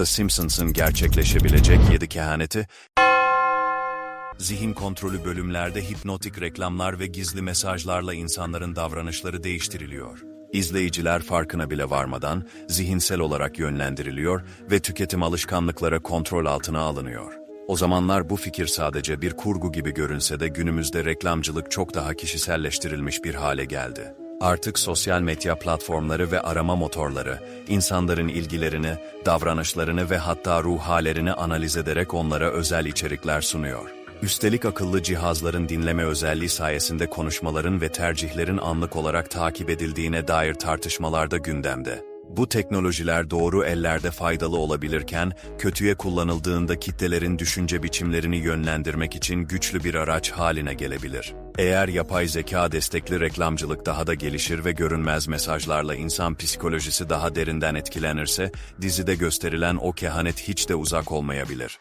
The Simpsons'ın gerçekleşebilecek yedi kehaneti, zihin kontrolü bölümlerde hipnotik reklamlar ve gizli mesajlarla insanların davranışları değiştiriliyor. İzleyiciler farkına bile varmadan zihinsel olarak yönlendiriliyor ve tüketim alışkanlıkları kontrol altına alınıyor. O zamanlar bu fikir sadece bir kurgu gibi görünse de günümüzde reklamcılık çok daha kişiselleştirilmiş bir hale geldi. Artık sosyal medya platformları ve arama motorları, insanların ilgilerini, davranışlarını ve hatta ruh hallerini analiz ederek onlara özel içerikler sunuyor. Üstelik akıllı cihazların dinleme özelliği sayesinde konuşmaların ve tercihlerin anlık olarak takip edildiğine dair tartışmalar da gündemde. Bu teknolojiler doğru ellerde faydalı olabilirken, kötüye kullanıldığında kitlelerin düşünce biçimlerini yönlendirmek için güçlü bir araç haline gelebilir. Eğer yapay zeka destekli reklamcılık daha da gelişir ve görünmez mesajlarla insan psikolojisi daha derinden etkilenirse, dizide gösterilen o kehanet hiç de uzak olmayabilir.